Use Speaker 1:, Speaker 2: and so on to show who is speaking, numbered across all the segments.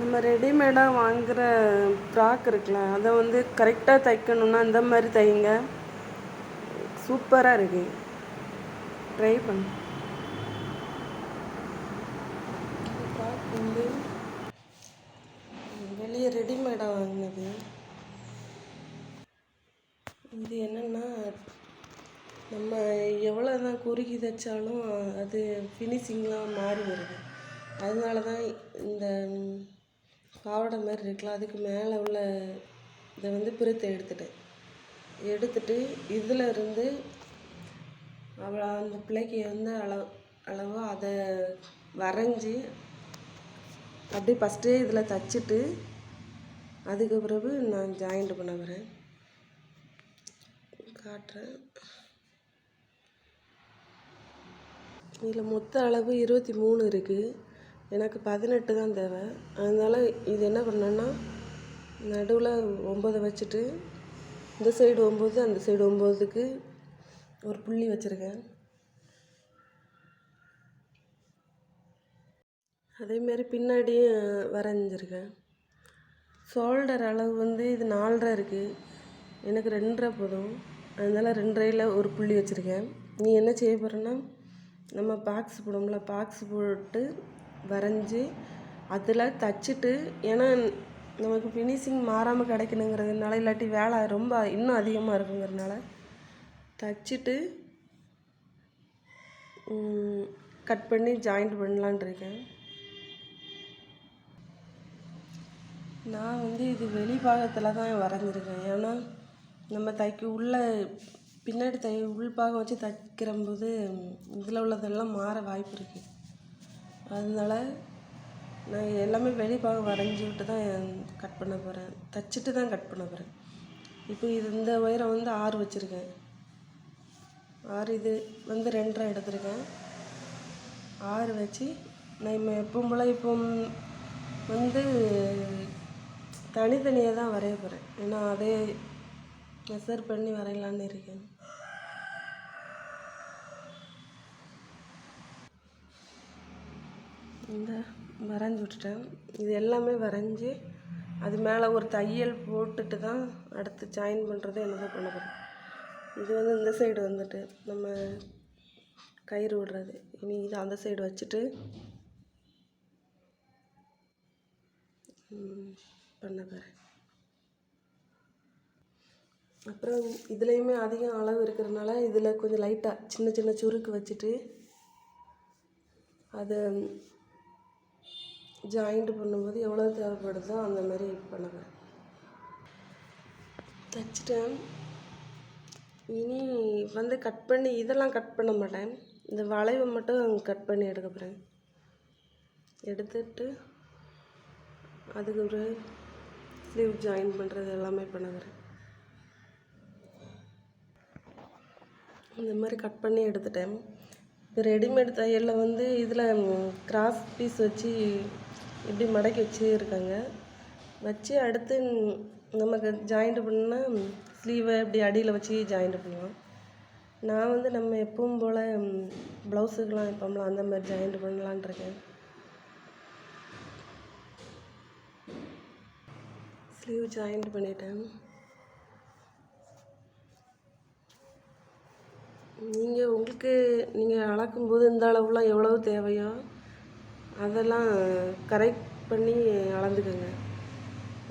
Speaker 1: நம்ம ரெடிமேடாக வாங்குகிற ஃப்ராக் இருக்குல்ல அதை வந்து கரெக்டாக தைக்கணுன்னா இந்த மாதிரி தைங்க. சூப்பராக இருக்கு. ட்ரை பண்ணு. ஃப்ராக் வந்து வெளியே ரெடிமேடாக வாங்கினது. இது என்னென்னா நம்ம எவ்வளோ தான் குறுக்கி தைச்சாலும் அது ஃபினிஷிங்லாம் மாறி வருது. அதனால தான் இந்த பாவாடை மாதிரி இருக்குல்ல அதுக்கு மேலே உள்ள இதை வந்து பிரித்து எடுத்துட்டேன். எடுத்துட்டு இதில் இருந்து அவளை அந்த பிள்ளைக்கு எந்த அளவு அளவோ அதை வரைஞ்சி அப்படியே ஃபஸ்ட்டே இதில் தச்சுட்டு அதுக்கு பிறகு நான் ஜாயிண்ட் பண்ண வரேன் காட்டுறேன். இதில் மொத்த அளவு இருபத்தி மூணு இருக்குது எனக்கு பதினெட்டு தான் தேவை. அதனால் இது என்ன பண்ணேன்னா நடுவில் ஒம்பதை வச்சுட்டு இந்த சைடு ஒம்பது அந்த சைடு ஒம்போதுக்கு ஒரு புள்ளி வச்சுருக்கேன். அதேமாரி பின்னாடியும் வரைஞ்சிருக்கேன். ஷோல்டர் அளவு வந்து இது நாலரை இருக்குது எனக்கு ரெண்டரை போதும். அதனால் ரெண்டரையில் ஒரு புள்ளி வச்சுருக்கேன். நீ என்ன செய்ய போகிறேன்னா நம்ம பாக்ஸ் போடும்ல பாக்ஸ் போட்டு வரைஞ்சி அதில் தச்சுட்டு ஏன்னா நமக்கு ஃபினிஷிங் மாறாமல் கிடைக்கணுங்கிறதுனால இல்லாட்டி வேலை ரொம்ப இன்னும் அதிகமாக இருக்குங்கிறதுனால தச்சுட்டு கட் பண்ணி ஜாயிண்ட் பண்ணலான் இருக்கேன். நான் வந்து இது வெளி பாகத்தில் தான் வரைஞ்சிருக்கேன். ஏன்னா நம்ம தைக்க உள்ள பின்னாடி தை உள்பாகம் வச்சு தைக்கிறம்போது இதில் உள்ளதெல்லாம் மாற வாய்ப்பு இருக்குது அதனால நான் எல்லாமே வெளிப்பாகம் பாகம் வரைஞ்சி விட்டு தான் கட் பண்ண போகிறேன் தைச்சிட்டு தான் கட் பண்ண போகிறேன் இப்போ இது இந்த உயரம் வந்து ஆறு வச்சுருக்கேன். ஆறு இது வந்து ரெண்டரை எடுத்திருக்கேன். ஆறு வச்சு நான் எப்பவும் போல் இப்போ வந்து தனித்தனியாக தான் வரைய போகிறேன் ஏன்னா அதே மெஷர் பண்ணி வரையலான்னு இருக்கேன். இந்த வரைஞ்சி விட்டுட்டேன். இது எல்லாமே வரைஞ்சி அது மேலே ஒரு தையல் போட்டுட்டு தான் அடுத்து ஜாயின் பண்ணுறது என்னதோ பண்ண போகிறேன் இது வந்து இந்த சைடு வந்துட்டு நம்ம கயிறு விடுறது. இனி இது அந்த சைடு வச்சுட்டு பண்ண போகிறேன் அப்புறம் இதுலேயுமே அதிகம் அளவு இருக்கிறதுனால இதில் கொஞ்சம் லைட்டாக சின்ன சின்ன சுருக்கு வச்சுட்டு அதை ஜாயிண்ட் பண்ணும்போது எவ்வளோ தேவைப்படுதோ அந்த மாதிரி பண்ணுவேன். தைச்சிட்டேன். இனி வந்து கட் பண்ணி இதெல்லாம் கட் பண்ண மாட்டேன். இந்த வளைவை மட்டும் கட் பண்ணி எடுக்க போகிறேன் எடுத்துட்டு அதுக்கு ஒரு ஸ்லீவ் ஜாயின் பண்ணுறது எல்லாமே பண்ணுகிறேன். இந்த மாதிரி கட் பண்ணி எடுத்துட்டேன். இப்போ ரெடிமேட் தையலில் வந்து இதில் கிராஸ் பீஸ் வச்சு இப்படி மடக்கி வச்சு இருக்காங்க. வச்சு அடுத்து நமக்கு ஜாயிண்ட் பண்ணால் ஸ்லீவை இப்படி அடியில் வச்சு ஜாயிண்ட் பண்ணலாம். நான் வந்து நம்ம எப்பவும் போல் ப்ளவுஸுக்கெலாம் வைப்போம்ல அந்த மாதிரி ஜாயிண்ட் பண்ணலான் இருக்கேன். ஸ்லீவ் ஜாயிண்ட் பண்ணிட்டேன். நீங்கள் உங்களுக்கு நீங்கள் அளக்கும்போது இந்த அளவுலாம் எவ்வளவு தேவையோ அதெல்லாம் கரெக்ட் பண்ணி அளந்துக்கோங்க.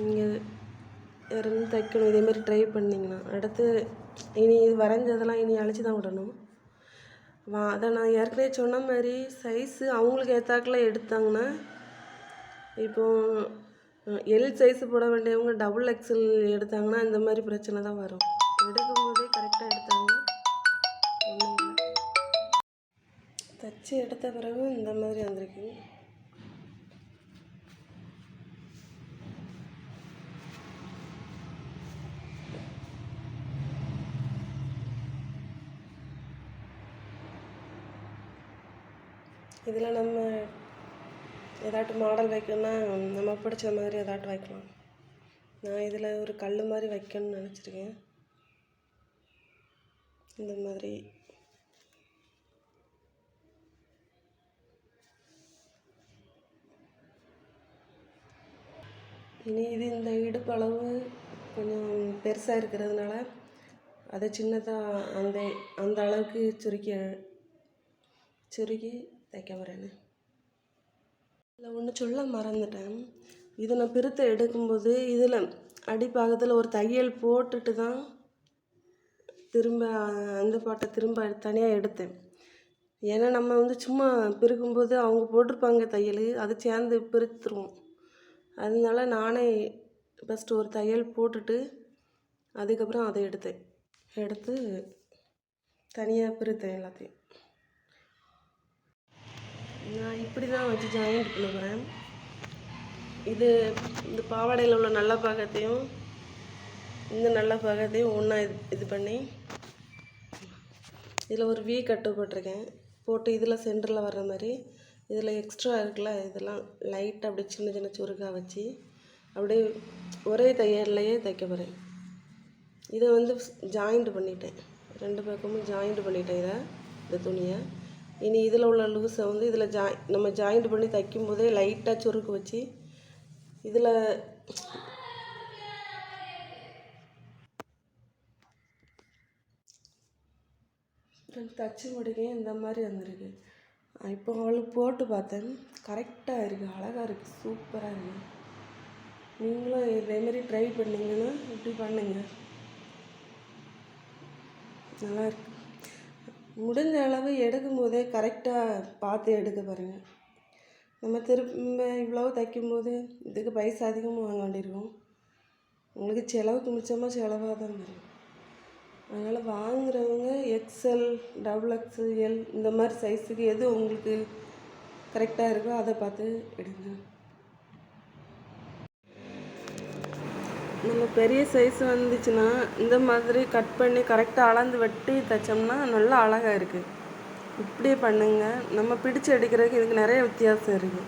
Speaker 1: நீங்கள் இருந்து தைக்கணும் இதேமாரி ட்ரை பண்ணிங்கன்னா. அடுத்து இனி இது வரைஞ்சதெல்லாம் இனி அழிச்சு தான் விடணும். வா அதை நான் ஏற்கனவே சொன்ன மாதிரி சைஸு அவங்களுக்கு ஏற்றாக்குல எடுத்தாங்கன்னா இப்போ எல் சைஸு போட வேண்டியவங்க டபுள் எக்ஸல் எடுத்தாங்கன்னா இந்த மாதிரி பிரச்சனை தான் வரும். எடுக்கும்போதே கரெக்டாக எடுத்தாங்கன்னா தச்சு தைச்சி எடுத்த பிறகு இந்த மாதிரி வந்திருக்கு. இதில் நம்ம ஏதாட்டும் மாடல் வைக்கணும்னா நம்ம பிடிச்ச மாதிரி ஏதாட்டும் வைக்கலாம். நான் இதில் ஒரு கல் மாதிரி வைக்கணும்னு நினச்சிருக்கேன். இந்த மாதிரி. இனி இது இந்த இடுப்பு அளவு கொஞ்சம் பெருசாக இருக்கிறதுனால அதை சின்னதாக அந்த அந்த அளவுக்கு சுருக்கி சுருக்கி தைக்க வரேன்னு இதில் ஒன்று சொல்ல மறந்துட்டேன். இதை நான் பிரித்து எடுக்கும்போது இதில் அடிப்பாகத்தில் ஒரு தையல் போட்டுட்டு தான் திரும்ப அந்த பாட்டை திரும்ப தனியாக எடுத்தேன். ஏன்னா நம்ம வந்து சும்மா பிரிக்கும்போது அவங்க போட்டிருப்பாங்க தையல் அது சேர்ந்து பிரித்துருவோம். அதனால நானே ஃபஸ்ட்டு ஒரு தையல் போட்டுட்டு அதுக்கப்புறம் அதை எடுத்தேன். எடுத்து தனியாக பிரித்தேன் எல்லாத்தையும். நான் இப்படி தான் வச்சு ஜாயிண்ட் பண்ண போகிறேன் இது இந்த பாவாடையில் உள்ள நல்ல பாகத்தையும் இந்த நல்ல பாகத்தையும் ஒன்றா இது இது பண்ணி இதில் ஒரு வி கட்டு போட்டிருக்கேன். போட்டு இதில் சென்டரில் வர்ற மாதிரி இதில் எக்ஸ்ட்ரா இருக்குல்ல இதெல்லாம் லைட்டாக அப்படியே சின்ன சின்ன சுருக்காக வச்சு அப்படியே ஒரே தையல்லையே தைக்க போகிறேன் இதை வந்து ஜாயிண்ட் பண்ணிட்டேன். ரெண்டு பக்கமும் ஜாயிண்ட் பண்ணிட்டேன் இதை இந்த துணியை. இனி இதில் உள்ள லூஸை வந்து இதில் ஜாய் நம்ம ஜாயிண்ட் பண்ணி தைக்கும் போதே லைட்டாக சுருக்கு வச்சு இதில் தச்சு முடிக்க இந்த மாதிரி வந்திருக்கு. இப்போ அவளுக்கு போட்டு பார்த்தேன். கரெக்டாக இருக்குது அழகாக இருக்குது சூப்பராக இருக்குது நீங்களும் இதேமாரி ட்ரை பண்ணிங்கன்னா இப்படி பண்ணுங்க. நல்லாயிருக்கு முடிஞ்ச அளவு எடுக்கும் போதே கரெக்டாக பார்த்து எடுக்க பாருங்கள் நம்ம திரும்ப இவ்வளவு தைக்கும்போது இதுக்கு பைசா அதிகமாக வாங்க வேண்டியிருக்கும். உங்களுக்கு செலவுக்கு மிச்சமாக செலவாக தான் வரும். அதனால் வாங்குறவங்க எக்ஸ்எல் டபுள் எக்ஸ்எல் எல் இந்த மாதிரி சைஸுக்கு எது உங்களுக்கு கரெக்டாக இருக்கோ அதை பார்த்து எடுங்க. நம்ம பெரிய சைஸ் வந்துச்சுன்னா இந்த மாதிரி கட் பண்ணி கரெக்டாக அளந்து வெட்டி தைச்சோம்னா நல்லா அழகாக இருக்குது இப்படியே பண்ணுங்கள் நம்ம பிடிச்சு எடுக்கிறதுக்கு இதுக்கு நிறைய வித்தியாசம் இருக்குது